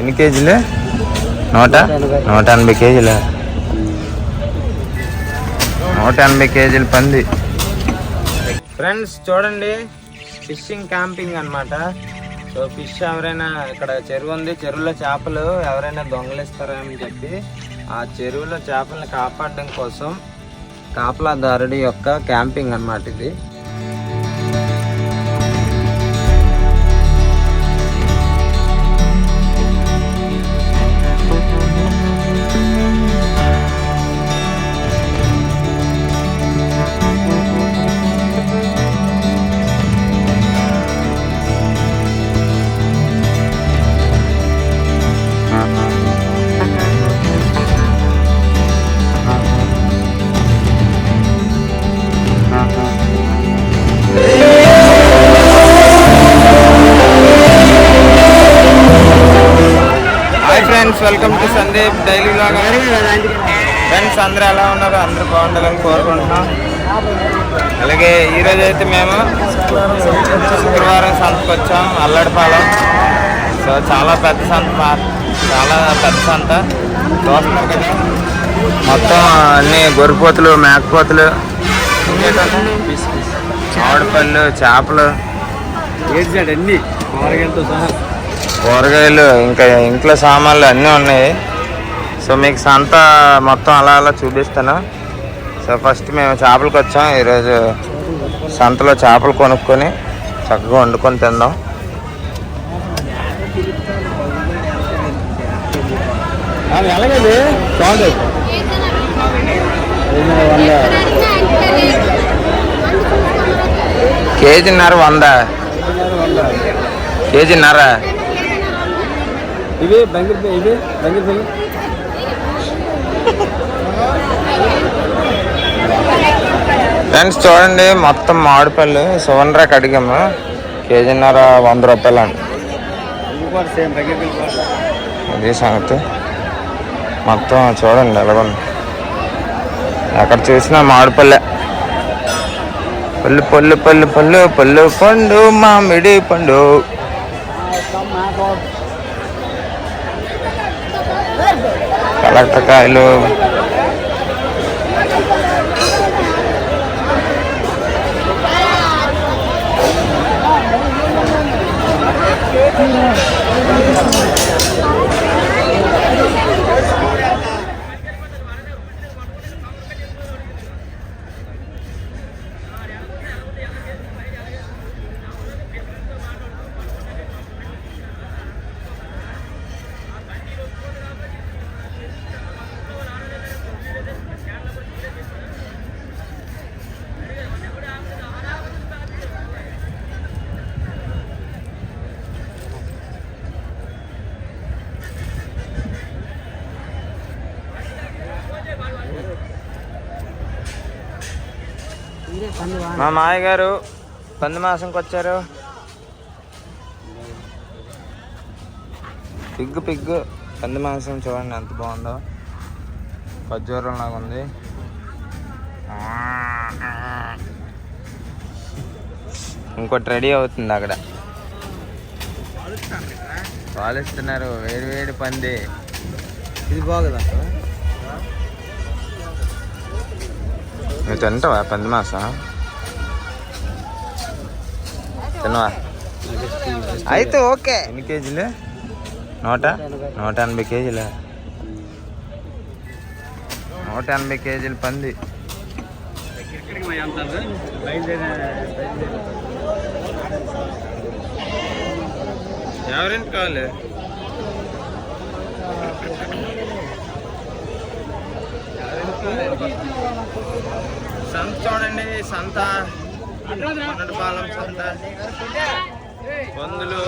ఎన్ని కేజీలు? నూట? నూట ఎనభై కేజీలు. నూట ఎనభై కేజీల పంది. ఫ్రెండ్స్ చూడండి ఫిషింగ్ క్యాంపింగ్ అన్నమాట. సో ఫిష్ ఎవరైనా ఇక్కడ చెరువు ఉంది చెరువులో చేపలు ఎవరైనా దొంగలిస్తారని చెప్పి ఆ చెరువులో చేపలను కాపాడడం కోసం కాపలాదారుడి యొక్క క్యాంపింగ్ అన్నమాట ఇది. సంత చాలా పెద్ద సంత. చూస్తున్నారు కదా. మొత్తం అన్ని గొర్రెపోతులు మేకపోతులు. ఆడపళ్ళు చేపలు. అన్ని? కూరగాయలతో సహా. కూరగాయలు ఇంకా ఇంట్లో సామాన్లు అన్నీ ఉన్నాయి. సో మీకు సంత మొత్తం అలా అలా చూపిస్తాను. సో ఫస్ట్ మేము చేపలకు వచ్చాం. ఈరోజు సంతలో చేపలు కొనుక్కొని చక్కగా వండుకొని తిందాం. ఎలాగండి బాగుంది వంద. కేజీన్నర వంద. కేజీన్నర. ఇవి బంగిరి ఇవి పిల్లి ఫ్రెండ్స్ చూడండి మొత్తం మామిడిపళ్ళు. సువర్ణరాకు అడిగాము కేజీన్నర వంద రూపాయలు అండి ఇది సంగతి. మొత్తం చూడండి ఎలాగుంది. ఎక్కడ చూసినా మామిడిపల్లె. పళ్ళు పళ్ళు పళ్ళు పళ్ళు పళ్ళు పండు మామిడి పండు. కలెక్టర్ మా మాయ గారు పంది మాసంకి వచ్చారు. పిగ్గు పిగ్గు పంది మాంసం చూడండి ఎంత బాగుందో. ఖర్జూరం లాగా ఉంది. ఇంకోటి రెడీ అవుతుంది అక్కడ. పాలిస్తున్నారు. వేడి వేడి పంది. ఇది బాగుందా నువ్వు తింటావా? పంది మాసం? తినవా? అయితే ఓకే. ఎన్ని కేజీలు? నూట? నూట ఎనభై కేజీలు. నూట ఎనభై కేజీలు పంది. ఎవరింటి కావాలి? సంత చూడండి సంత. పాలం సంత. పందులు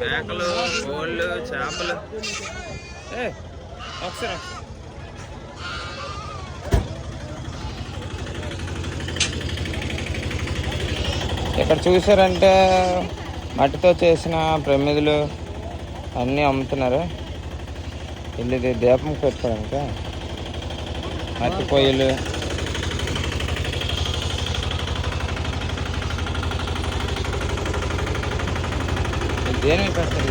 మేకలు కోళ్ళు చేపలు. ఏ ఒకసారి ఇక్కడ చూసారంటే మట్టితో చేసిన ప్రమిదలు అన్నీ అమ్ముతున్నారు. ఇది దీపం పెట్టుకోవడానికి. మట్టి పొయ్యిలు. ఏమేమి పెడతారు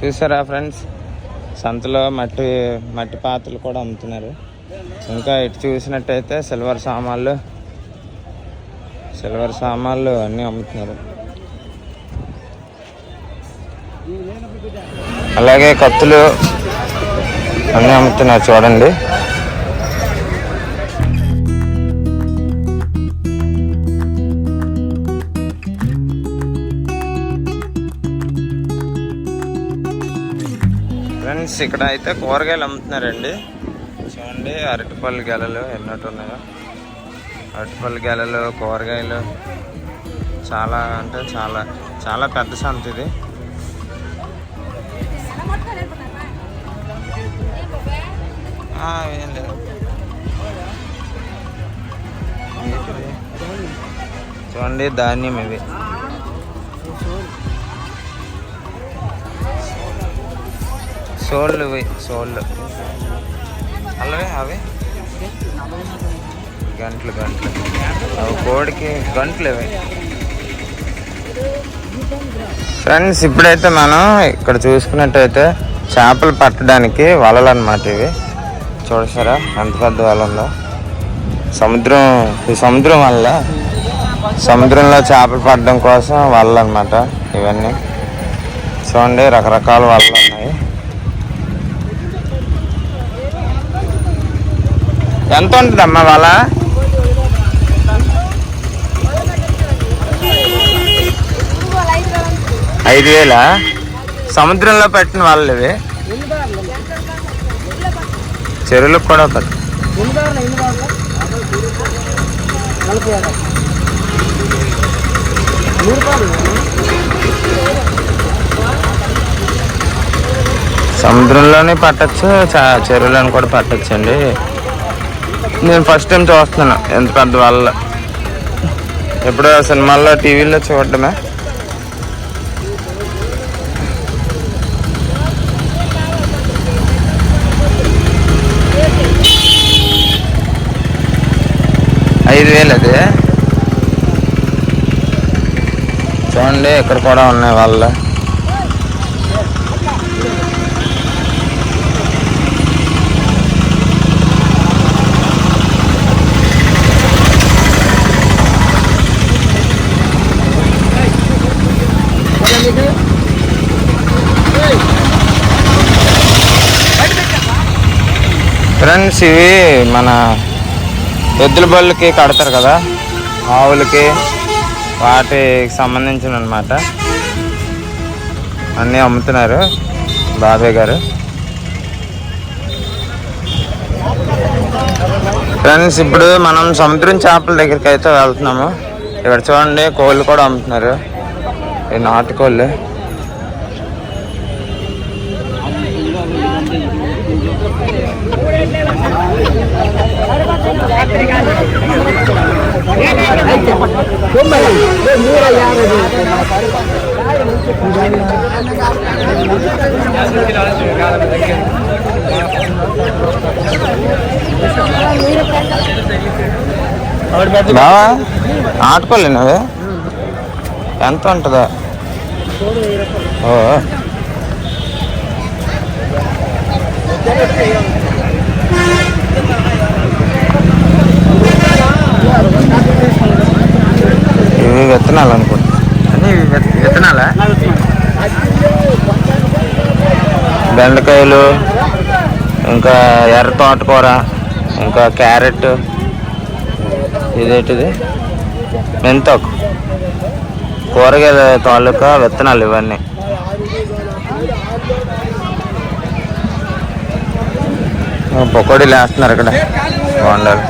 చూసారా ఫ్రెండ్స్? సంతలో మట్టి మట్టి పాత్రలు కూడా అమ్ముతున్నారు. ఇంకా ఇటు చూసినట్టయితే సిల్వర్ సామాన్లు సిల్వర్ సామాన్లు అన్నీ అమ్ముతున్నారు. అలాగే కత్తులు అన్నీ అమ్ముతున్నారు చూడండి. ఫ్రెండ్స్ ఇక్కడ అయితే కూరగాయలు అమ్ముతున్నారండి. చూడండి అరటిపళ్ళు గెలలు ఎన్నట్టు ఉన్నాయో. అరటిపళ్ళు గెలలు కూరగాయలు చాలా అంటే చాలా చాలా పెద్ద సంత ఇది. ఏం లేదు. చూడండి ధాన్యం ఇవి. సోళ్ళు ఇవి సోళ్ళు. అలాగే అవి? గంటలు గంటలు. అవి కోడికి గంటలు ఇవి. ఫ్రెండ్స్ ఇప్పుడైతే మనం ఇక్కడ చూసుకున్నట్టయితే చేపలు పట్టడానికి వలలు అనమాట ఇవి. చూడసారా? ఎంత పెద్ద వల ఉందో సముద్రం ఈ సముద్రం వల్ల సముద్రంలో చేపలు పడడం కోసం వలలు అనమాట ఇవన్నీ. చూడండి రకరకాల వలలు ఉన్నాయి ఎంత ఉంటుందమ్మా వల? ఐదు వేల? సముద్రంలో పెట్టిన వాళ్ళు ఇవి చెరువులకు కూడా ఒక సముద్రంలోనే పట్టచ్చు చెరువులను కూడా పట్టచ్చండి. నేను ఫస్ట్ టైం చూస్తున్నాను ఎంత పెద్ద వాళ్ళ ఎప్పుడో సినిమాల్లో టీవీలో చూడడమే. ఐదు వేలు అది. చూడండి ఇక్కడ కూడా ఉన్నాయి వాళ్ళ. ఫ్రెండ్స్ ఇవి మన ఎద్దుల బళ్ళకి కడతారు కదా ఆవులకి వాటికి సంబంధించిన అనమాట అన్నీ అమ్ముతున్నారు బాబాయ్ గారు. ఫ్రెండ్స్ ఇప్పుడు మనం సముద్రం చేపల దగ్గరికి అయితే వెళ్తున్నాము. ఇక్కడ చూడండి కోళ్ళు కూడా అమ్ముతున్నారు. ఈ బావా నాటుకోలేను ఎంత ఉంటుందా? ఓ ఇవి విత్తనాలు అనుకుంటా అన్నీ ఇవి విత్- విత్తనాలా బెండకాయలు ఇంకా ఎర్ర తోటకూర ఇంకా క్యారెట్ ఇదేంటిది? మెంతాకు. కూరగాయల తాలూకా విత్తనాలు ఇవన్నీ. పకోడీలు వేస్తున్నారు ఇక్కడ. బాగుండాలి.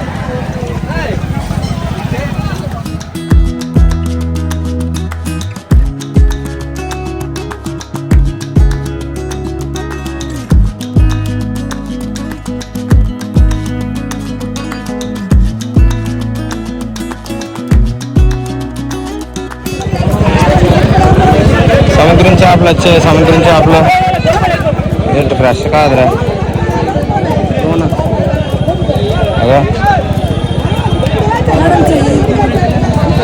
చేపలు వచ్చాయి సముద్రం చేపలు ఏంటి ఫ్రెష్ కాదురా. అదే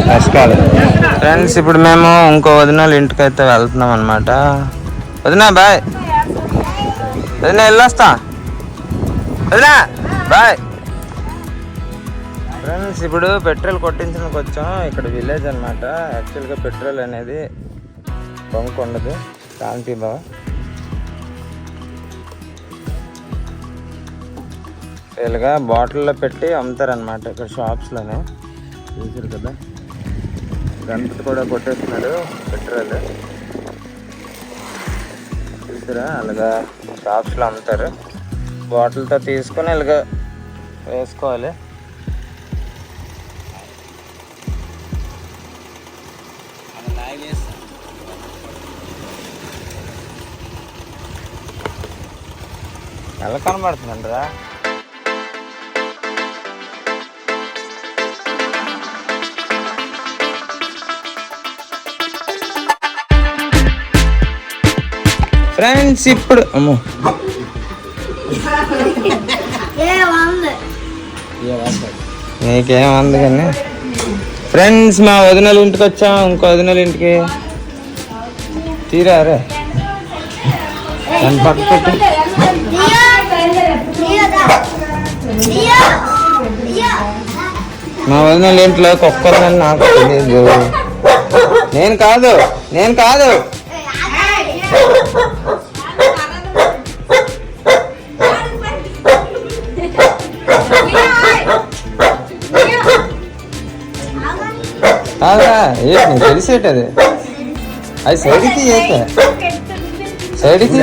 నమస్కారం ఫ్రెండ్స్ ఇప్పుడు మేము ఇంకో వదినాల ఇంటికి అయితే వెళ్తున్నాం అనమాట వదినా బాయ్. వదినా వెళ్ళొస్తా. వదినా బాయ్. ఫ్రెండ్స్ ఇప్పుడు పెట్రోల్ కొట్టించడానికి వచ్చాం. ఇక్కడ విలేజ్ అనమాట యాక్చువల్గా పెట్రోల్ అనేది బంక్ ఉండదు శాంతి బావ వీళ్ళుగా బాటిల్లో పెట్టి అమ్ముతారనమాట ఇక్కడ షాప్స్లోనే. చూసారు కదా? గణపతి కూడా కొట్టేస్తున్నాడు పెట్రోల్. చూసారా అలాగా షాప్స్లో అమ్ముతారు. బాటిల్తో తీసుకొని ఇలాగా వేసుకోవాలి. ఎలా కనబడుతుందంటరా ఫ్రెండ్స్ ఇప్పుడు అమ్మో. నీకేం కానీ? ఫ్రెండ్స్ మా వదినలు ఇంటికి వచ్చాం ఇంకో వదినలు ఇంటికి. తీరారే. దాని పక్క మా వదినల ఇంట్లో కుక్క నాకు తెలియదు. నేను కాదు నేను కాదు. కాదా ఏంటి నీకు తెలిసేటది అది సైడ్కి ఏక సైడ్కి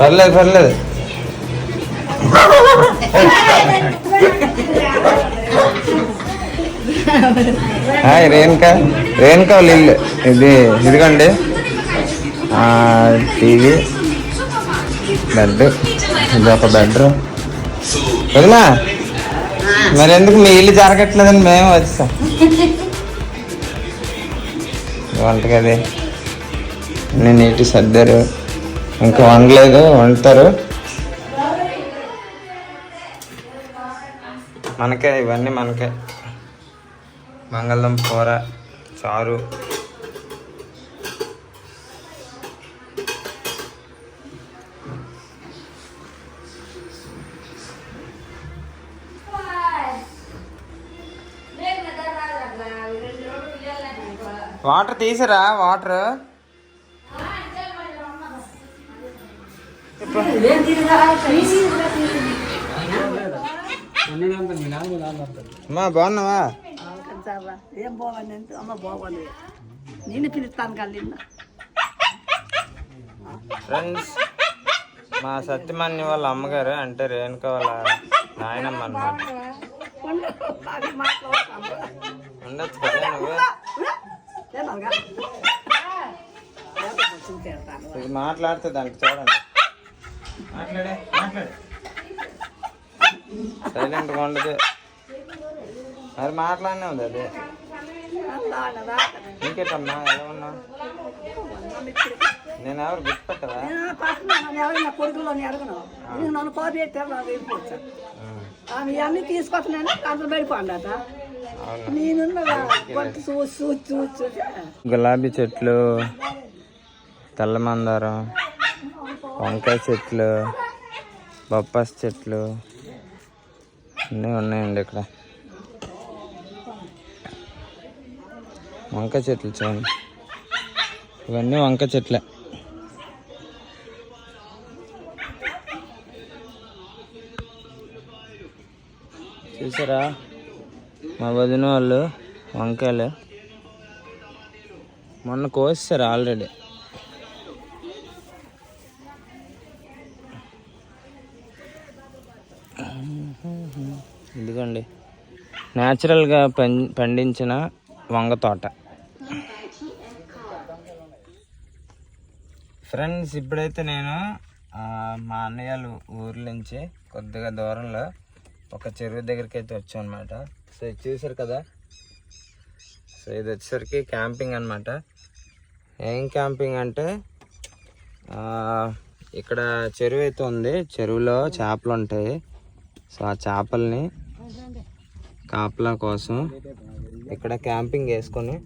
పర్లేదు పర్లేదు. హాయ్ రేణుక. రేణుక వాళ్ళ ఇల్లు. ఇది ఇదిగండి. టీవీ. బెడ్ ఇది ఒక బెడ్రూమ్. వదినా. మరి ఎందుకు మీ ఇల్లు జరగట్లేదని మేము వచ్చాం. వంటగది అన్ని నీటి సర్దారు. ఇంకా వండలేదు వండుతారు. మనకే ఇవన్నీ మనకే. మంగళం కూర చారు. వాటర్ తీసిరా వాటర్. అమ్మా బాగున్నావా? ఏం బాగుంది అంటే అమ్మ బాగుంది నేను పిలుస్తాను ఫ్రెండ్స్ మా సత్యమణి వాళ్ళ అమ్మగారు అంటే రేణుక వాళ్ళ నాయనమ్మ అన్నమాట. ఉండొచ్చు కదా నువ్వు? ఇది మాట్లాడితే దానికి చూడండి మాట్లాడే మాట్లాడే. సైలెంట్గా ఉండదు. మరి మాట్లాడినే ఉంది అది. ఇంకేటమ్మా ఎలా ఉన్నావు నేను ఎవరు గుర్తుపెట్టవా కొడుకులో అడగను. నేను నన్ను కోరి పెట్టారు నాకు వెళ్ళిపోవచ్చు అన్ని తీసుకొస్తున్నాను? అందులో పడిపోండట అవును గులాబీ చెట్లు తెల్ల మందారం వంకాయ చెట్లు బొప్పాస్ చెట్లు అన్నీ ఉన్నాయండి ఇక్కడ. వంకాయ చెట్లు చూడండి. ఇవన్నీ వంకాయ చెట్లే. చూసారా? మా వదిన వాళ్ళు వంకాయలు మొన్న కోసారు ఆల్రెడీ. ఇదిగోండి. న్యాచురల్గా పం పండించిన వంగ తోట. ఫ్రెండ్స్ ఇప్పుడైతే నేను మా అన్నయ్యలు వాళ్ళ ఊర్ల నుంచి కొద్దిగా దూరంలో ఒక చెరువు దగ్గరికి అయితే వచ్చాను అనమాట సో ఇది చూసారు కదా? సో ఇది వచ్చేసరికి క్యాంపింగ్ అన్నమాట. ఏం క్యాంపింగ్ అంటే ఇక్కడ చెరువు అయితే ఉంది. చెరువులో చేపలు ఉంటాయి. సో ఆ చేపల్ని కాపలా కోసం ఇక్కడ క్యాంపింగ్ వేసుకొని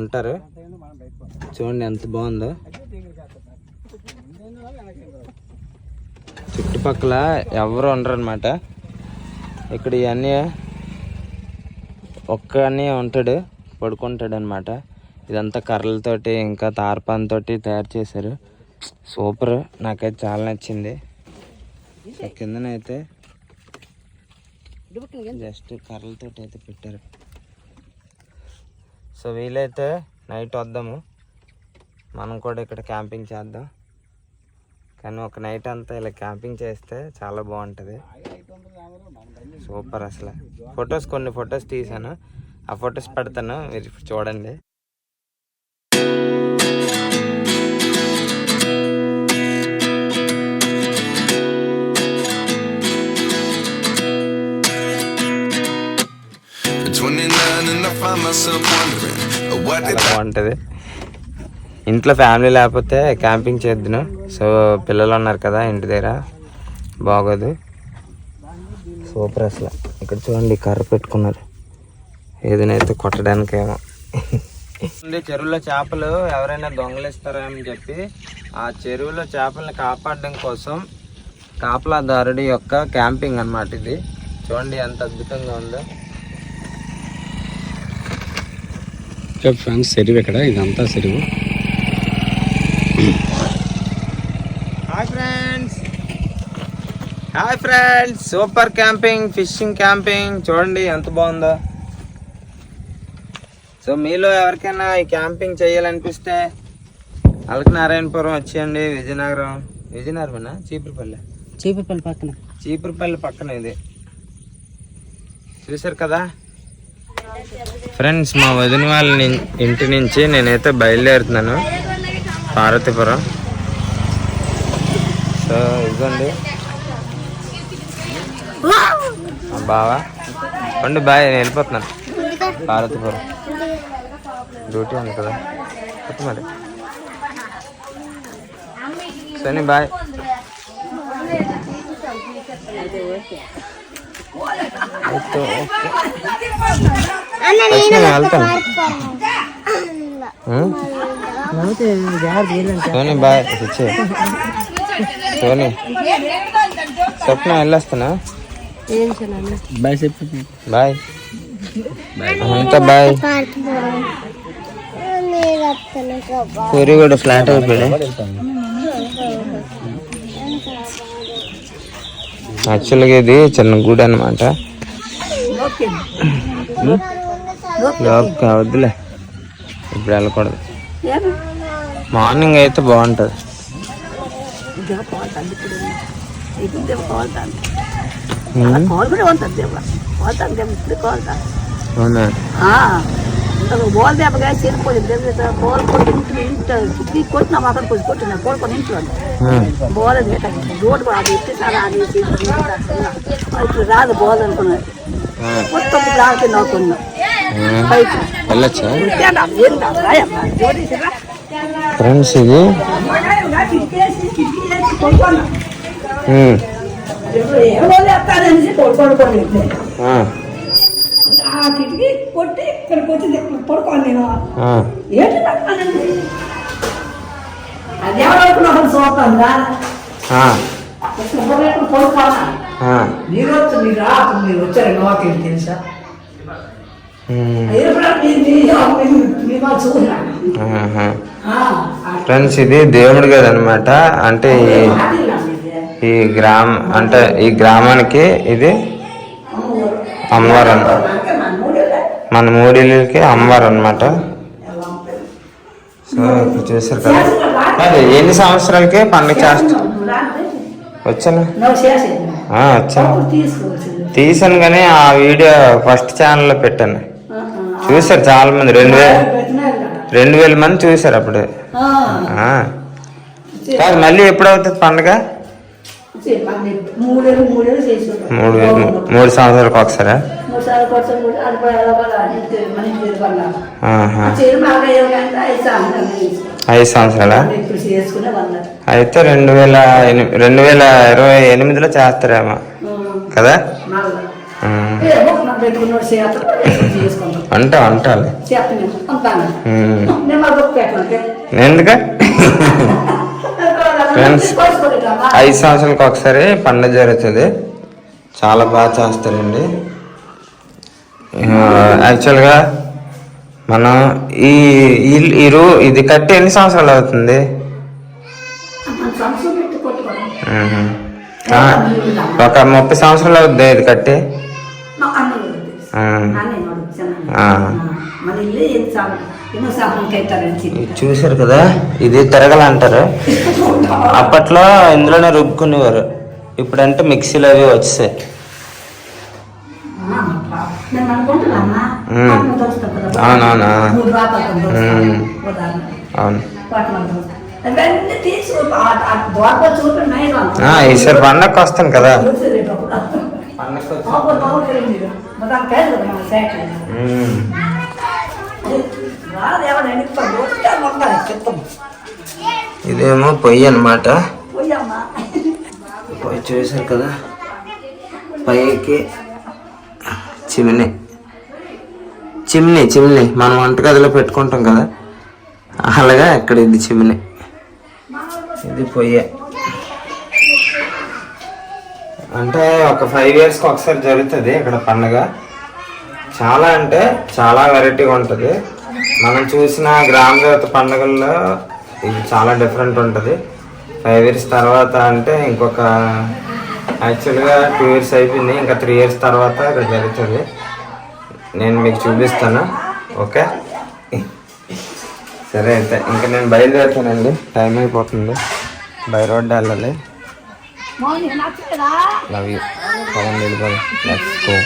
ఉంటారు. చూడండి ఎంత బాగుందో. చుట్టుపక్కల ఎవరు ఉండరు అనమాట ఇక్కడ ఇవన్నీ ఒక్కనే ఉంటాడు పడుకుంటాడు అనమాట ఇదంతా కర్రలతోటి ఇంకా తార్పాన్తోటి తయారు చేశారు. సూపర్ నాకైతే చాలా నచ్చింది. కిందనైతే జస్ట్ కర్రలతోటి అయితే పెట్టారు. సో వీలైతే నైట్ వద్దాము. మనం కూడా ఇక్కడ క్యాంపింగ్ చేద్దాం. కానీ ఒక నైట్ అంతా ఇలా క్యాంపింగ్ చేస్తే చాలా బాగుంటుంది. సూపర్ అసలు. ఫొటోస్ కొన్ని ఫొటోస్ తీసాను. ఆ ఫొటోస్ పెడతాను. మీరు చూడండి. At 29 and I find myself wondering what did చాలా బాగుంటుంది. ఇంట్లో ఫ్యామిలీ లేకపోతే క్యాంపింగ్ చేద్దును. సో పిల్లలు ఉన్నారు కదా ఇంటి దగ్గర. బాగోదు. సూపర్ అసలు. ఇక్కడ చూడండి కర్ర పెట్టుకున్నారు. ఏదైనా కొట్టడానికేమో. ఉంది చెరువులో చేపలు ఎవరైనా దొంగలిస్తారని చెప్పి ఆ చెరువులో చేపల్ని కాపాడడం కోసం కాపలాదారుడి యొక్క క్యాంపింగ్ అన్నమాట ఇది. చూడండి ఎంత అద్భుతంగా ఉందో. ఫ్రెండ్స్ చెరువు ఇక్కడ ఇదంతా చెరువు hi friends hi friends super camping fishing camping చూడండి ఎంత బాగుందో. సో మీలో ఎవరికైనా ఈ క్యాంపింగ్ చేయాలనిపిస్తే అలకనారాయణపురం వచ్చేయండి విజయనగరం. విజయనగరమేనా? చీపురుపల్లి. చీపుపల్లి పక్కన. చీపురుపల్లి పక్కన ఇది. చూసారు కదా? ఫ్రెండ్స్ మా వదిన వాళ్ళ ఇంటి నుంచి నేనైతే బయలుదేరుతున్నాను. పార్వతీపురం. సో ఇదిగోండి మా బావా? పండు బాయ్ నేను వెళ్ళిపోతున్నాను. పార్వతీపురం డ్యూటీ ఉంది కదా. చెప్పు మరి. సరే బాయ్. వెళ్తాను? సోనీ బాయ్ సోనీ. స్వప్న వెళ్ళొస్తానా బాయ్ చెప్పి. బాయ్. అంతా బాయ్. పూరి కూడా ఫ్లాట్ అయిపోయాడు. యాక్చువల్గా ఇది చిన్న గుడి అనమాట లోక వద్దులే ఇప్పుడు వెళ్ళకూడదు. మార్నింగ్ అయితే బాగుంటుంది. ఉం? కాల్ కూడా ఉంటుంది దేవ. పోతాను దేవ ఇప్పుడు కోల్తాను అవునా? బోల్ దెబ్బగా చెల్లిపోయి బోల్ కొట్టి ఇంట్లో ఇంట్లో తీ కొట్టినా అక్కడ కొద్ది కొట్టిన కోలుకొని ఇంట్లో ఉం. బోల్ రోడ్డు కూడా అది ఎత్తిసారా అది ఇప్పుడు రాదు బోల్ అనుకున్నది ఆ, మొత్తం ఆ. పైకి వెళ్ళొచ్చా? ఫ్రెండ్స్ ఇది. ఎవరో లేస్తారనేసి పడుకోండి ఆ, ఆ కిటికీ కొట్టి ఇక్కడికి వచ్చి నేను. ఏంటి పడుకోనండి అది ఎవరు. మీరు వచ్చి మీరు రా మీరు వచ్చారు నోకెళ్ళి తెలుసా. ఫ్రెండ్స్ ఇది దేవుడి గది అనమాట అంటే ఈ గ్రామ అంటే ఈ గ్రామానికి ఇది అమ్మవారు మన మూడిళ్ళకి అమ్మవారు అనమాట సో ఇప్పుడు చూసారు కదా. అది ఎన్ని సంవత్సరాలకి పండుగ చేస్తా వచ్చాను. వచ్చాను. తీసాను కానీ ఆ వీడియో ఫస్ట్ ఛానల్లో పెట్టాను. చూసారు చాలా మంది రెండు వేల రెండు వేల మంది చూసారు అప్పుడు. కాదు మళ్ళీ ఎప్పుడు అవుతుంది పండుగ? మూడు మూడు సంవత్సరాలకు ఒకసారా ఐదు సార్లు ఐదు సంవత్సరాలా అయితే రెండు వేల రెండు వేల ఇరవై ఎనిమిదిలో చేస్తారేమో కదా అంటా అంటాలి ఎందుక Friends. ఐదు సంవత్సరాలకు ఒకసారి పండుగ జరుగుతుంది. చాలా బాగా చేస్తారండి. యాక్చువల్గా మనం ఈ ఈ రూ ఇది కట్టి ఎన్ని సంవత్సరాలు అవుతుంది? ఒక ముప్పై సంవత్సరాలు అవుతుంది ఇది కట్టి. మన ఇల్లు చూశారు కదా ఇది తిరగలంటారు అప్పట్లో ఇందులోనే రుబ్బుకునేవారు. ఇప్పుడంటే మిక్సీలు అవి కదా. అవునవునా. అవును ఈసారి పండగకి వస్తాను కదా. చూసేటప్పుడు ఇదేమో పొయ్యి అనమాట పొయ్యి చూసారు కదా? పైకి చిమ్ని. Chimney chimney. మనం వంటగదిలో పెట్టుకుంటాం కదా? అలాగా ఇక్కడ ఇది చిమ్ని. ఇది పొయ్యి. అంటే ఒక ఫైవ్ ఇయర్స్కి ఒకసారి జరుగుతుంది ఇక్కడ పండగ. చాలా అంటే చాలా వెరైటీగా ఉంటుంది. మనం చూసిన గ్రామ దేవత పండుగల్లో ఇది చాలా డిఫరెంట్ ఉంటుంది. ఫైవ్ ఇయర్స్ తర్వాత అంటే ఇంకొక యాక్చువల్గా టూ ఇయర్స్ అయిపోయింది. ఇంకా త్రీ ఇయర్స్ తర్వాత ఇక్కడ జరుగుతుంది. నేను మీకు చూపిస్తాను. ఓకే సరే అయితే ఇంకా నేను బయలుదేరుతానండి. టైం అయిపోతుంది. బై రోడ్ వెళ్ళాలి. లవ్ యూ పవన్ వెళ్ళిపోయి లెట్స్ గో